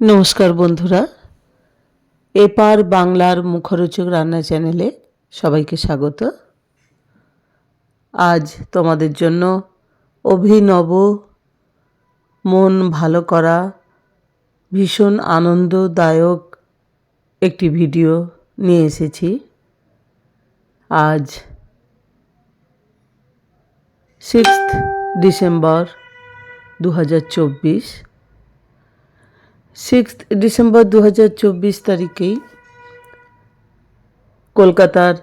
নমস্কার বন্ধুরা। এপার বাংলার মুখরোচক রান্না চ্যানেলে সবাইকে স্বাগত। আজ তোমাদের জন্য অভিনব, মন ভালো করা, ভীষণ আনন্দদায়ক একটি ভিডিও নিয়ে এসেছি। আজ সিক্সথ ডিসেম্বর দু হাজার চব্বিশ। সিক্সথ ডিসেম্বর দু হাজার চব্বিশ তারিখেই কলকাতার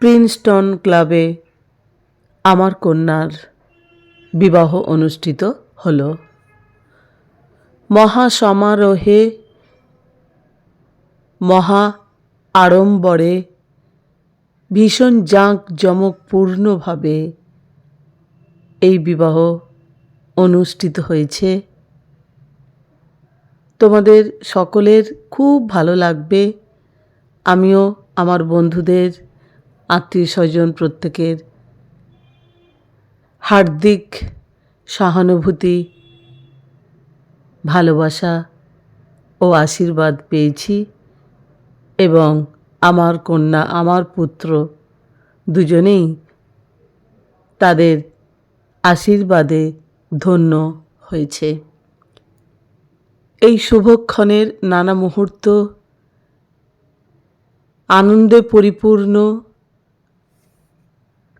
প্রিন্সটন ক্লাবে আমার কন্যার বিবাহ অনুষ্ঠিত হলো। মহা সমারোহে, মহা আড়ম্বরে ভীষণ জাঁক জমকপূর্ণভাবে এই বিবাহ অনুষ্ঠিত হয়েছে। তোমাদের সকলের খুব ভালো লাগবে। আমিও আমার বন্ধুদের, আত্মীয় স্বজন প্রত্যেকের হার্দিক সহানুভূতি, ভালোবাসা ও আশীর্বাদ পেয়েছি এবং আমার কন্যা, আমার পুত্র দুজনেই তাদের আশীর্বাদে ধন্য হয়েছে। এই শুভক্ষণের নানা মুহূর্ত, আনন্দে পরিপূর্ণ,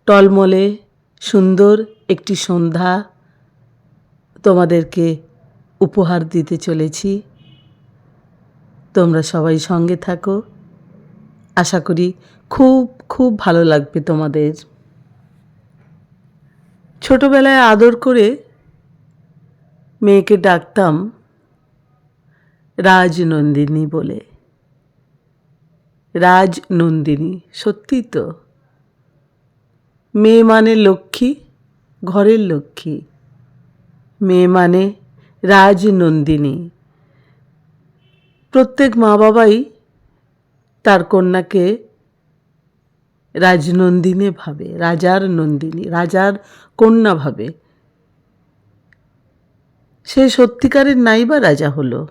টলমলে সুন্দর একটি সন্ধ্যা তোমাদেরকে উপহার দিতে চলেছি। তোমরা সবাই সঙ্গে থাকো। আশা করি খুব খুব ভালো লাগবে তোমাদের। ছোটবেলায় আদর করে মেয়েকে ডাকতাম। রাজনন্দিনী বলে। রাজনন্দিনী সত্যি তো। মেয়ে মানে লক্ষ্মী, ঘরের লক্ষ্মী। মেয়ে মানে রাজনন্দিনী প্রত্যেক মা বাবাই তার কন্যাকে রাজনন্দিনী ভাবে, রাজার নন্দিনী, রাজার কন্যা ভাবে। সে সত্যিকারের নাইবা রাজা হলো।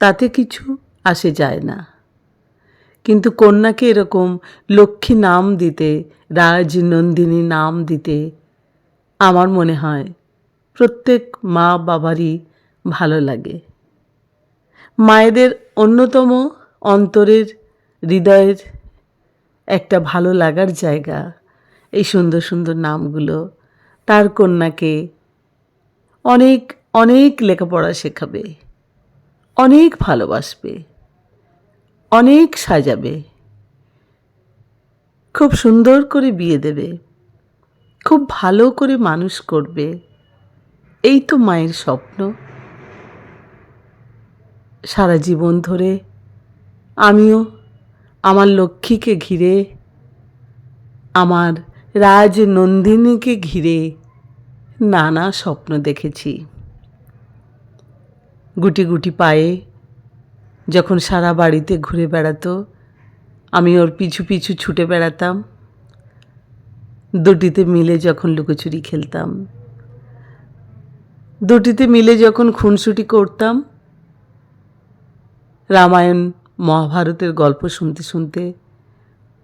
তাতে কিছু আসে যায় না। কিন্তু কন্যাকে এরকম লক্ষ্মী নাম দিতে, রাজনন্দিনী নাম দিতে আমার মনে হয় প্রত্যেক মা বাবারই ভালো লাগে। মায়েদের অন্যতম অন্তরের হৃদয়ের একটা ভালো লাগার জায়গা এই সুন্দর সুন্দর নামগুলো। তার কন্যাকে অনেক অনেক লেখাপড়া শেখাবে। অনেক ভালোবাসবে, অনেক সাজাবে। খুব সুন্দর করে বিয়ে দেবে, খুব ভালো করে মানুষ করবে। এই তো মায়ের স্বপ্ন। সারা জীবন ধরে আমিও আমার লক্ষ্মীকে ঘিরে, আমার রাজনন্দিনীকে ঘিরে নানা স্বপ্ন দেখেছি। গুটি গুটি পায়ে যখন সারা বাড়িতে ঘুরে বেড়াতো, আমি ওর পিছু পিছু ছুটে বেড়াতাম। দুটিতে মিলে যখন লুকোচুরি খেলতাম। দুটিতে মিলে যখন খুনসুটি করতাম। রামায়ণ মহাভারতের গল্প শুনতে শুনতে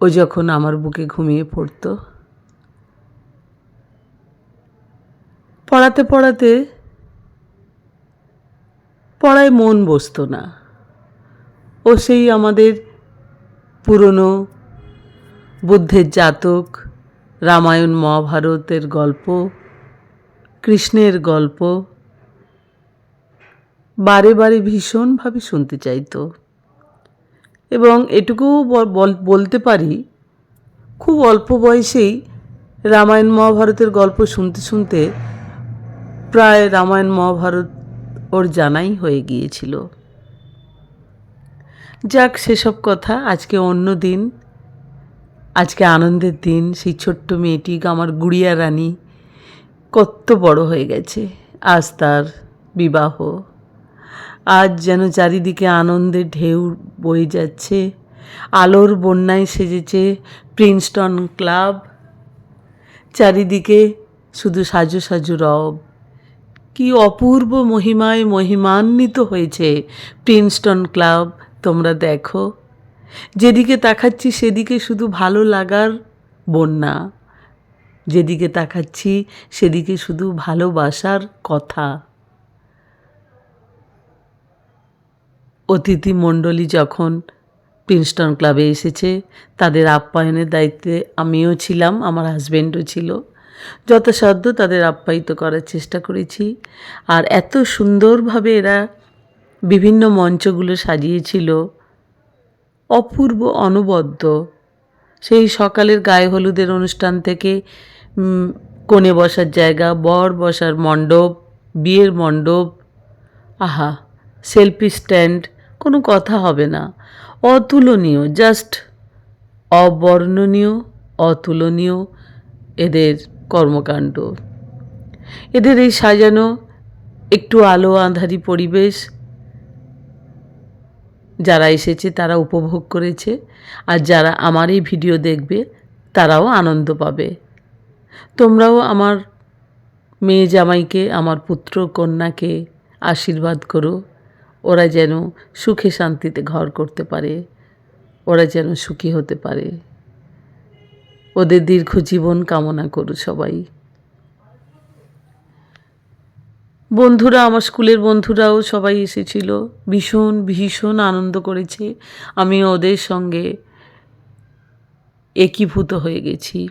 ও যখন আমার বুকে ঘুমিয়ে পড়তো। পড়াতে পড়াতে পড়ায় মন বসতো না। ও সেই আমাদের পুরনো বুদ্ধের জাতক, রামায়ণ, মহাভারতের গল্প, কৃষ্ণের গল্প, বারে বারে ভীষণভাবে শুনতে চাইতো। এবং এটুকুও বলতে পারি, খুব অল্প বয়সেই রামায়ণ, মহাভারতের গল্প শুনতে শুনতে প্রায় রামায়ণ, মহাভারত ওর জানাই হয়ে গিয়েছিল। যাক, সেসব কথা, আজকে অন্য দিন। আজকে আনন্দের দিন, সেই ছোট্ট মেয়েটি, আমার গুড়িয়া রানী কত বড় হয়ে গেছে, আজ তার বিবাহ। আজ যেন চারিদিকে আনন্দের ঢেউ বয়ে যাচ্ছে, আলোর বন্যায় সেজেছে প্রিন্সটন ক্লাব। চারিদিকে শুধু সাজু সাজু রব। কি অপূর্ব মহিমায় মহিমান্বিত হয়েছে। প্রিন্সটন ক্লাব, তোমরা দেখো। যেদিকে তাকাচ্ছি, সেদিকে শুধু ভালো লাগার বন্যা। যেদিকে তাকাচ্ছি, সেদিকে শুধু ভালোবাসার কথা। অতিথি মণ্ডলী যখন প্রিন্সটন ক্লাবে এসেছে, তাদের আপ্যায়নের দায়িত্বে আমিও ছিলাম, আমার হাজব্যান্ডও ছিল। যথাসাধ্য তাদের আপ্যায়িত করার চেষ্টা করেছি। আর এত সুন্দরভাবে এরা বিভিন্ন মঞ্চগুলো সাজিয়েছিল। অপূর্ব অনবদ্য। সেই সকালের গায়ে হলুদের অনুষ্ঠান থেকে কোণে বসার জায়গা, বর বসার মণ্ডপ, বিয়ের মণ্ডপ। আহা, সেলফি স্ট্যান্ড, কোনো কথা হবে না। অতুলনীয়, জাস্ট অবর্ণনীয়, অতুলনীয়। এদের কর্মকাণ্ড। এদের এই সাজানো একটু আলো আঁধারি পরিবেশ যারা এসেছে তারা উপভোগ করেছে, আর যারা আমার এই ভিডিও দেখবে তারাও আনন্দ পাবে। তোমরাও আমার মেয়ে জামাইকে, আমার পুত্র কন্যাকে আশীর্বাদ করো। ওরা যেন সুখে শান্তিতে ঘর করতে পারে, ওরা যেন সুখী হতে পারে। ওদের দীর্ঘ জীবন কামনা করো সবাই। বন্ধুরা, আমার স্কুলের বন্ধুরাও সবাই এসেছিল। ভীষণ ভীষণ আনন্দ করেছে। আমি ওদের সঙ্গে একীভূত হয়ে গেছি।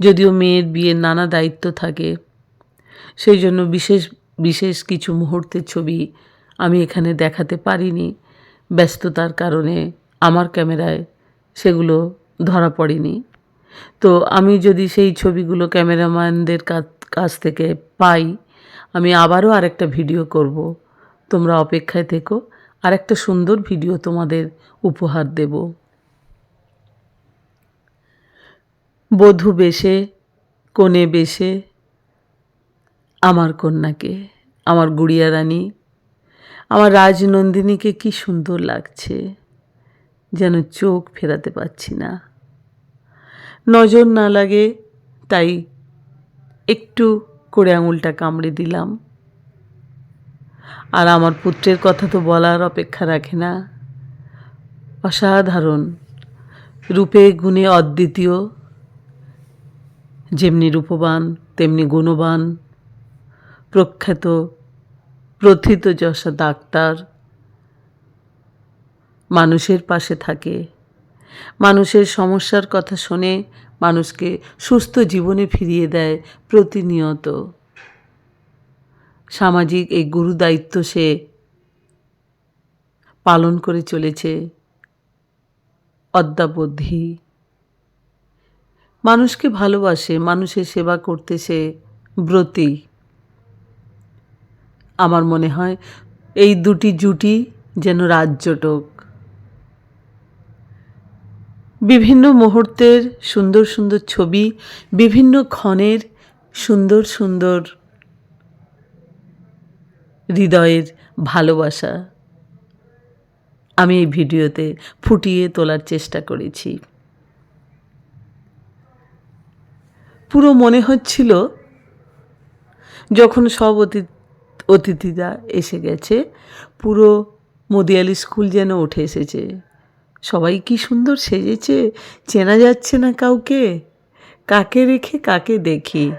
যদিও মেয়ের বিয়ের নানা দায়িত্ব থাকে, সেই জন্য বিশেষ বিশেষ কিছু মুহূর্তের ছবি আমি এখানে দেখাতে পারিনি। ব্যস্ততার কারণে আমার ক্যামেরায় সেগুলো ধরা পড়েনি। তো আমি যদি সেই ছবিগুলো ক্যামেরাম্যানদের কাছ- থেকে পাই, আমি আবারও আরেকটা ভিডিও করব। তোমরা অপেক্ষায় থেকো আর একটা সুন্দর ভিডিও তোমাদের উপহার দেব। বধূ বেশে কোণে বেশে, আমার কন্যাকে, আমার গুড়িয়া রানী, আমার রাজনন্দিনীকে কি সুন্দর লাগছে, যেন চোখ ফেরাতে পারছি না। নজর না লাগে, তাই একটু করে আঙুলটা কামড়ে দিলাম। আর আমার পুত্রের কথা তো বলার অপেক্ষা রাখে না। অসাধারণ। রূপে গুণে অদ্বিতীয়। যেমনি রূপবান, তেমনি গুণবান। প্রখ্যাত প্রথিত যশা ডাক্তার। মানুষের পাশে থাকে। মানুষের সমস্যার কথা শুনে, মানুষকে সুস্থ জীবনে ফিরিয়ে দেয় প্রতিনিয়ত। সামাজিক এই গুরু দায়িত্ব সে পালন করে চলেছে। অদ্যাবধি মানুষকে ভালোবাসে, মানুষের সেবা করতে সে ব্রতী। আমার মনে হয় এই দুটি জুটি যেন রাজ্যটক বিভিন্ন মুহূর্তের সুন্দর সুন্দর ছবি, বিভিন্ন ক্ষণের সুন্দর সুন্দর হৃদয়ের ভালোবাসা আমি এই ভিডিওতে ফুটিয়ে তোলার চেষ্টা করেছি। পুরো মনে হচ্ছিল যখন সব অতিথি অতিথিরা এসে গেছে, পুরো মদিয়ালি স্কুল যেন উঠে এসেছে। সবাই কি সুন্দর সেজেছে? চেনা যাচ্ছে না কাউকে? কাকে রেখে কাকে দেখি?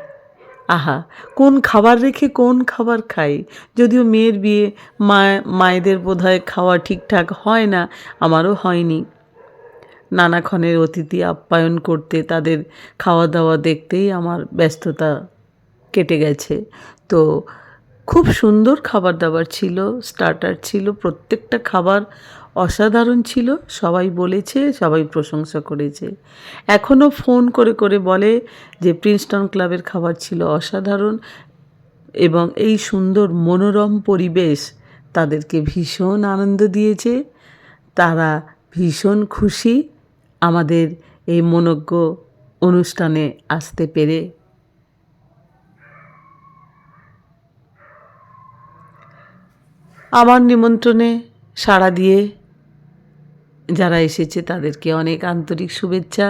আহা, কোন খাবার রেখে কোন খাবার খাই? যদিও মেয়ের বিয়ে, মা, মায়েদের বোধহয় খাওয়া ঠিকঠাক হয় না, আমারও হয়নি। নানাক্ষণের অতিথি আপ্যায়ন করতে, তাদের খাওয়া দাওয়া দেখতেই আমার ব্যস্ততা কেটে গেছে। তো খুব সুন্দর খাবার দাবার ছিল স্টার্টার ছিল, প্রত্যেকটা খাবার অসাধারণ ছিল, সবাই বলেছে, সবাই প্রশংসা করেছে। এখনও ফোন করে করে বলে যে প্রিন্সটন ক্লাবের খাবার ছিল অসাধারণ এবং এই সুন্দর মনোরম পরিবেশ তাদেরকে ভীষণ আনন্দ দিয়েছে। তারা ভীষণ খুশি আমাদের এই মনজ্ঞ অনুষ্ঠানে আসতে পেরে। আমার নিমন্ত্রণে সাড়া দিয়ে যারা এসেছে তাদেরকে অনেক আন্তরিক শুভেচ্ছা,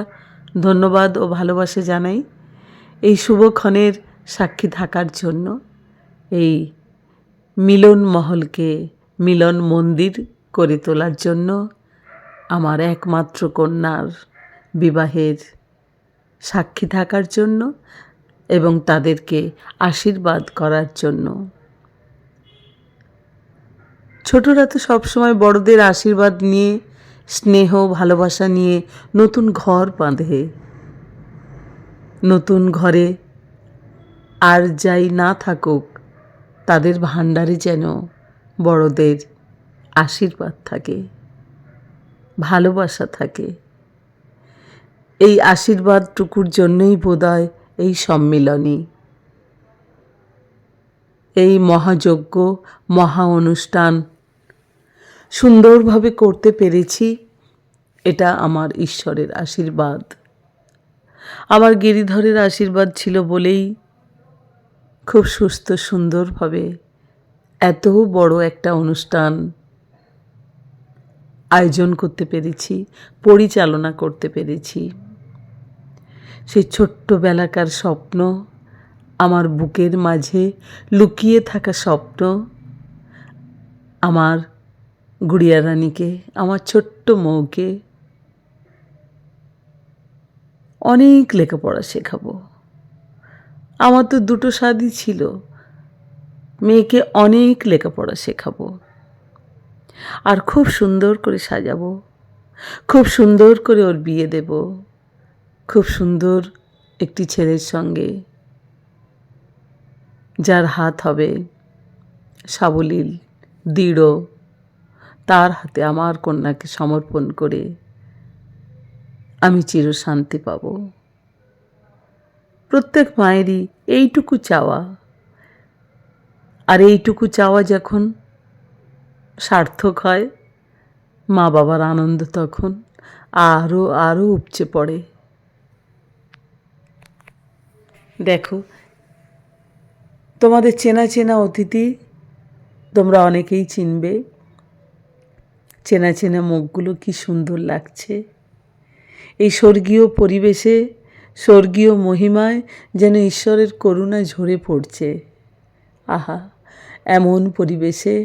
ধন্যবাদ ও ভালোবাসা জানাই এই শুভক্ষণের সাক্ষী থাকার জন্য। এই মিলন মহলকে মিলন মন্দির করে তোলার জন্য আমার একমাত্র কন্যার বিবাহের সাক্ষী থাকার জন্য এবং তাদেরকে আশীর্বাদ করার জন্য। ছোটরা তো সবসময় বড়দের আশীর্বাদ নিয়ে, স্নেহ, ভালোবাসা নিয়ে নতুন ঘর বাঁধে। নতুন ঘরে আর যাই না থাকুক, তাদের ভাণ্ডারে যেন বড়দের আশীর্বাদ থাকে, ভালোবাসা থাকে। এই আশীর্বাদটুকুর জন্যই বোধহয় এই সম্মিলনী। এই মহাযজ্ঞ, মহা অনুষ্ঠান সুন্দরভাবে করতে পেরেছি। এটা আমার ঈশ্বরের আশীর্বাদ। আমার গিরিধরের আশীর্বাদ ছিল বলেই খুব সুস্থ, সুন্দরভাবে এত বড় একটা অনুষ্ঠান আয়োজন করতে পেরেছি, পরিচালনা করতে পেরেছি। সেই ছোট্টবেলাকার স্বপ্ন, আমার বুকের মাঝে লুকিয়ে থাকা স্বপ্ন, আমার গুড়িয়া রানীকে, আমার ছোট্ট মৌকে অনেক লেখাপড়া শেখাবো। আমার তো দুটো স্বাদই ছিল। মেয়েকে অনেক লেখাপড়া শেখাবো। আর খুব সুন্দর করে সাজাবো। খুব সুন্দর করে ওর বিয়ে দেব। খুব সুন্দর একটি ছেলের সঙ্গে। যার হাত হবে সাবলীল, দৃঢ়। তার হাতে আমার কন্যাকে সমর্পণ করে আমি চিরশান্তি পাব। প্রত্যেক মায়েরই এইটুকু চাওয়া। আর এইটুকু চাওয়া যখন সার্থক হয় মা বাবার আনন্দ তখন আরও আরও উপচে পড়ে। দেখো, তোমাদের চেনা চেনা অতিথি তোমরা অনেকেই চিনবে। চেনা চেনা মুখগুলো কি সুন্দর লাগছে। এই স্বর্গীয় পরিবেশে, স্বর্গীয় মহিমায় যেন ঈশ্বরের করুণা ঝরে পড়ছে। আহা, এমন পরিবেশে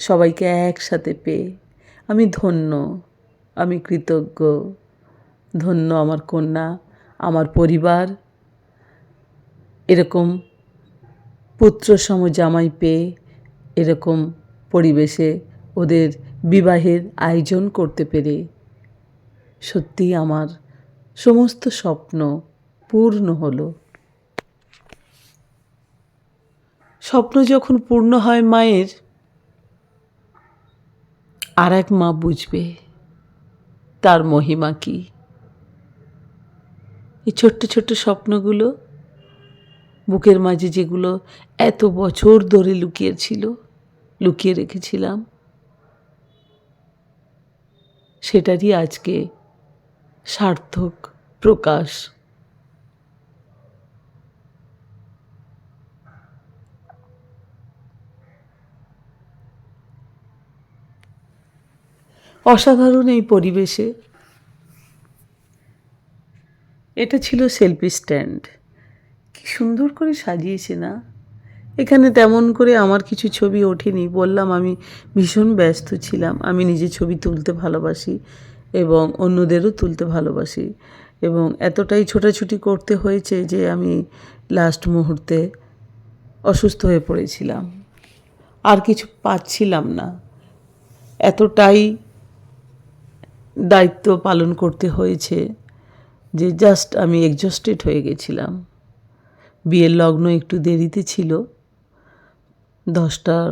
সবাইকে একসাথে পেয়ে আমি ধন্য, আমি কৃতজ্ঞ। ধন্য আমার কন্যা, আমার পরিবার। এরকম পুত্র সম জামাই পেয়ে এরকম পরিবেশে ওদের বিবাহের আয়োজন করতে পেরে। সত্যি আমার সমস্ত স্বপ্ন পূর্ণ হলো। স্বপ্ন যখন পূর্ণ হয় মায়ের, আর এক মা বুঝবে তার মহিমা কি। এই ছোট্ট ছোট্ট স্বপ্নগুলো বুকের মাঝে যেগুলো এত বছর ধরে লুকিয়ে ছিল, লুকিয়ে রেখেছিলাম সেটারই আজকে সার্থক প্রকাশ। অসাধারণ এই পরিবেশে। এটা ছিল সেলফি স্ট্যান্ড। কি সুন্দর করে সাজিয়েছে না? এখানে তেমন করে আমার কিছু ছবি ওঠেনি। বললাম, আমি ভীষণ ব্যস্ত ছিলাম। আমি নিজে ছবি তুলতে ভালোবাসি এবং অন্যদেরও তুলতে ভালোবাসি এবং এতটাই ছোটাছুটি করতে হয়েছে যে আমি লাস্ট মুহূর্তে অসুস্থ হয়ে পড়েছিলাম। আর কিছু পাচ্ছিলাম না। এতটাই দায়িত্ব পালন করতে হয়েছে যে জাস্ট আমি এক্সস্টেড হয়ে গেছিলাম। বিয়ের লগ্ন একটু দেরিতে ছিল। দশটার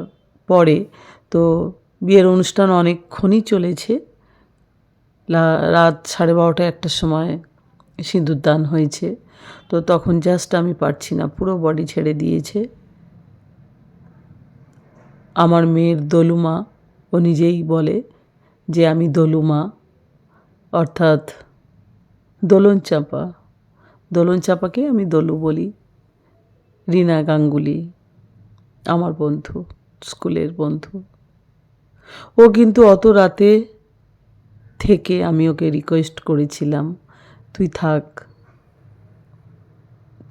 পরে। তো বিয়ের অনুষ্ঠান অনেকক্ষণই চলেছে। রাত সাড়ে বারোটা একটার সময় সিঁদুর দান হয়েছে। তো তখন জাস্ট আমি পারছি না, পুরো বডি ছেড়ে দিয়েছে। আমার মেয়ের দলুমা, ও নিজেই বলে যে আমি দলুমা, অর্থাৎ দোলন চাপা। দোলন চাপাকে আমি দলু বলি, রিনা গাঙ্গুলি। আমার বন্ধু, স্কুলের বন্ধু। ও কিন্তু অত রাতে থেকে আমি ওকে রিকোয়েস্ট করেছিলাম, তুই থাক,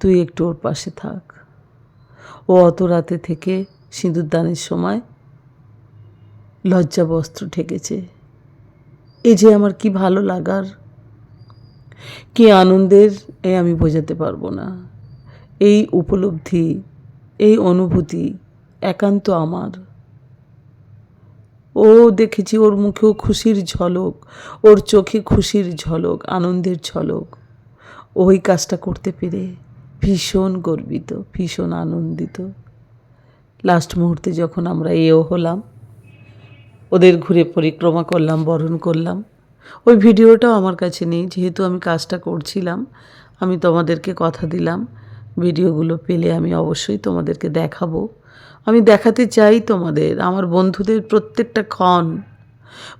তুই একটু ওর পাশে থাক। ও অত রাতে থেকে সিঁদুর দানের সময় লজ্জা বস্ত্র ঠেকেছে। এ যে আমার কি ভালো লাগার, কি আনন্দের, এ আমি বোঝাতে পারব না। এই উপলব্ধি, এই অনুভূতি একান্ত আমার। ও দেখেছি ওর মুখেও খুশির ঝলক, ওর চোখে খুশির ঝলক, আনন্দের ঝলক। ওই কাজটা করতে পেরে ভীষণ গর্বিত, ভীষণ আনন্দিত। লাস্ট মুহূর্তে যখন আমরা এও হলাম, ওদের ঘুরে পরিক্রমা করলাম, বরণ করলাম। ওই ভিডিওটাও আমার কাছে নেই, যেহেতু আমি কাজটা করছিলাম, আমি তোমাদেরকে কথা দিলাম। ভিডিওগুলো পেলে আমি অবশ্যই তোমাদেরকে দেখাবো। আমি দেখাতে চাই তোমাদের, আমার বন্ধুদের প্রত্যেকটা ক্ষণ,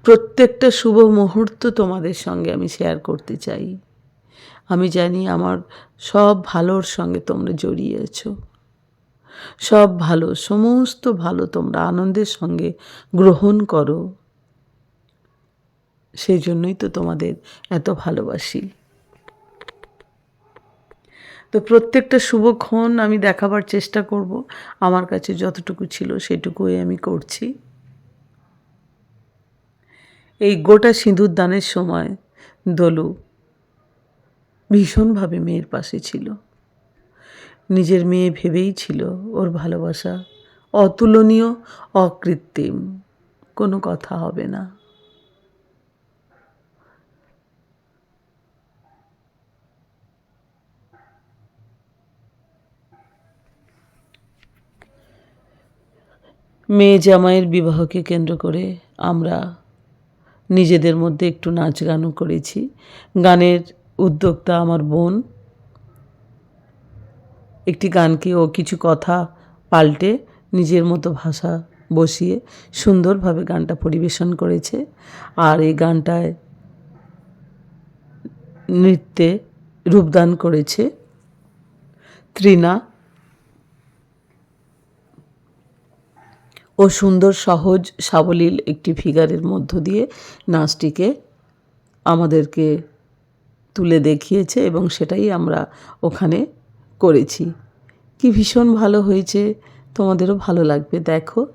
প্রত্যেকটা শুভ মুহূর্ত তোমাদের সঙ্গে আমি শেয়ার করতে চাই। আমি জানি আমার সব ভালোর সঙ্গে তোমরা জড়িয়েছো সব ভালো, সমস্ত ভালো তোমরা আনন্দের সঙ্গে গ্রহণ করো। সেই জন্যই তো তোমাদের এত ভালোবাসি। তো প্রত্যেকটা শুভক্ষণ আমি দেখাবার চেষ্টা করব। আমার কাছে যতটুকু ছিল সেটুকুই আমি করছি। এই গোটা সিঁদুর দানের সময় দলু ভীষণভাবে মেয়ের পাশে ছিল। নিজের মেয়ে ভেবেই ছিল ওর ভালোবাসা অতুলনীয়, অকৃত্রিম, কোনো কথা হবে না। মেয়ে জামাইয়ের বিবাহকে কেন্দ্র করে আমরা নিজেদের মধ্যে একটু নাচ গানও করেছি। গানের উদ্যোক্তা আমার বোন। একটি গানকে ও কিছু কথা পাল্টে নিজের মতো ভাষা বসিয়ে সুন্দরভাবে গানটা পরিবেশন করেছে। আর এই গানটায় নৃত্যে রূপদান করেছে। ত্রিনা ও সুন্দর, সহজ, সাবলীল একটি ফিগারের মধ্য দিয়ে নাচটিকে আমাদেরকে তুলে দেখিয়েছে এবং সেটাই আমরা ওখানে করেছি। কি ভীষণ ভালো হয়েছে। তোমাদেরও ভালো লাগবে। দেখো,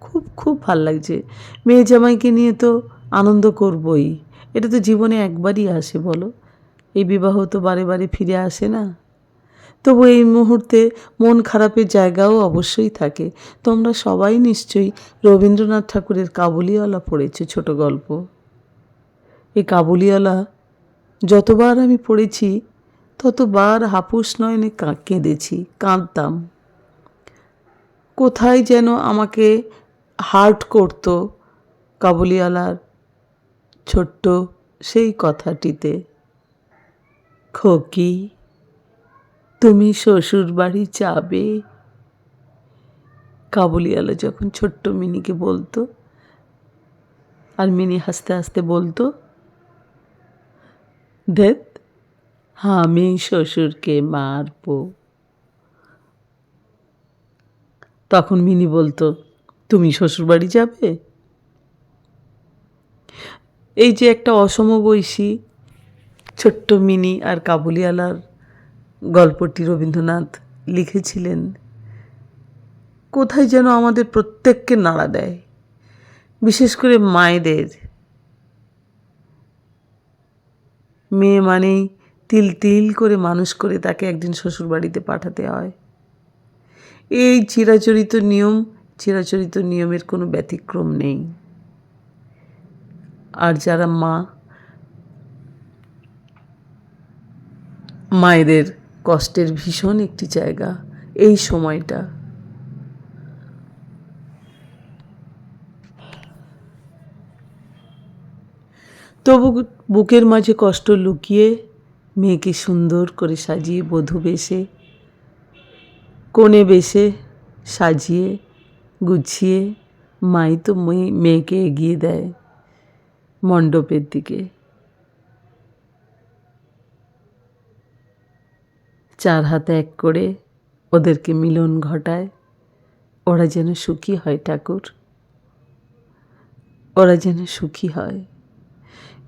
খুব খুব ভালো লাগছে। মেয়ে জামাইকে নিয়ে তো আনন্দ করবই। এটা তো জীবনে একবারই আসে, বলো? এই বিবাহ তো বারে বারে ফিরে আসে না? তবু এই মুহূর্তে মন খারাপের জায়গাও অবশ্যই থাকে। তোমরা সবাই নিশ্চয়ই রবীন্দ্রনাথ ঠাকুরের কাবুলিওয়ালা পড়েছো ছোট গল্প। এই কাবুলিওয়ালা যতবার আমি পড়েছি, ততবার হাপুস নয়নে কেঁদেছি, কাঁদতাম। কোথায় যেন আমাকে হার্ট করতো কাবুলিওয়ালার ছোট্ট সেই কথাটিতে। খোকি তুমি শ্বশুর বাড়ি যাবে কাবুলিওয়ালা যখন ছোট্ট মিনিকে বলতো আর মিনি হাসতে হাসতে বলতো, দেখ, আমি শ্বশুরকে মারবো। তখন মিনি বলতো, তুমি শ্বশুরবাড়ি যাবে? এই যে একটা অসমবয়সী ছোট্ট মিনি আর কাবুলিওয়ালার গল্পটি রবীন্দ্রনাথ লিখেছিলেন। কোথায় যেন আমাদের প্রত্যেককে নাড়া দেয়, বিশেষ করে মায়েদের। মেয়ে মানেই তিল তিল করে মানুষ করে তাকে একদিন শ্বশুরবাড়িতে পাঠাতে হয়। এই চিরাচরিত নিয়ম, চিরাচরিত নিয়মের কোনো ব্যতিক্রম নেই। আর যারা মা, মায়েদের কষ্টের ভীষণ একটি জায়গা, এই সময়টা। তবু বুকের মাঝে কষ্ট লুকিয়ে মেয়েকে সুন্দর করে সাজিয়ে বধূ বেশে, কোণে বেশে সাজিয়ে, গুছিয়ে মাই তো মেয়ে- মেয়েকে এগিয়ে দেয় মণ্ডপের দিকে। চার হাত এক করে ওদেরকে মিলন ঘটায়। ওরা যেন সুখী হয় ঠাকুর। ওরা যেন সুখী হয়।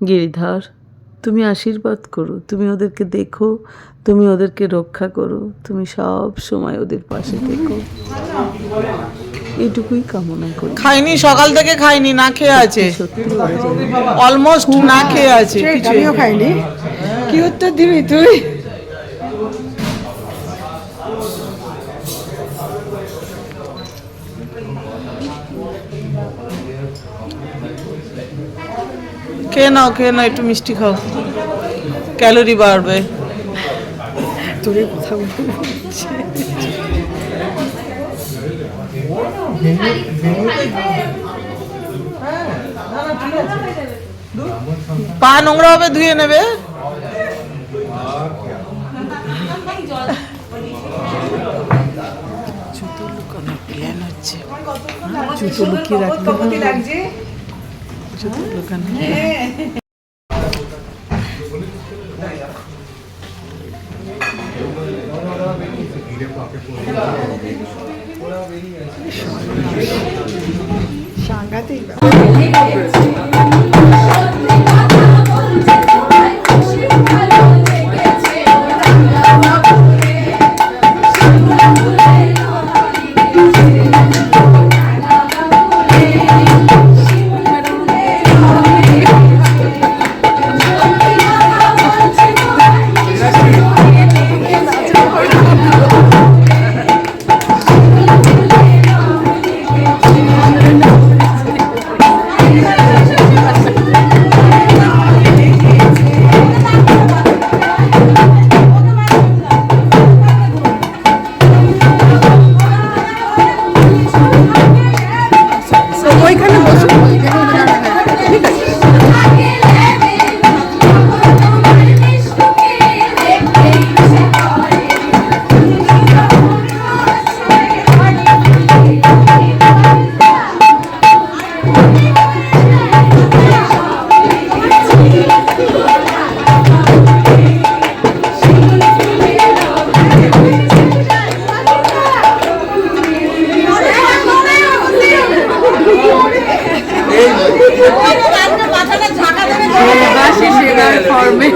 গিরিধর তুমি আশীর্বাদ করো তুমি ওদেরকে দেখো তুমি ওদেরকে রক্ষা করো তুমি সব সময় ওদের পাশে থেকো। এইটুকুই কামনা করি। খাইনি সকাল থেকে খাইনি না খেয়ে আছে। সত্যি অলমোস্ট না খেয়ে আছে আমিও খাইনি। কি উত্তর দিবি তুই? খেয়ে নাও খেয়ে নাও একটু মিষ্টি খাও। ক্যালোরি বাড়বে। তোর কথা পা নোংরা হবে ধুয়ে নেবে। জুতো লুকিয়ে রাখতে হবে জুতো ফর্মে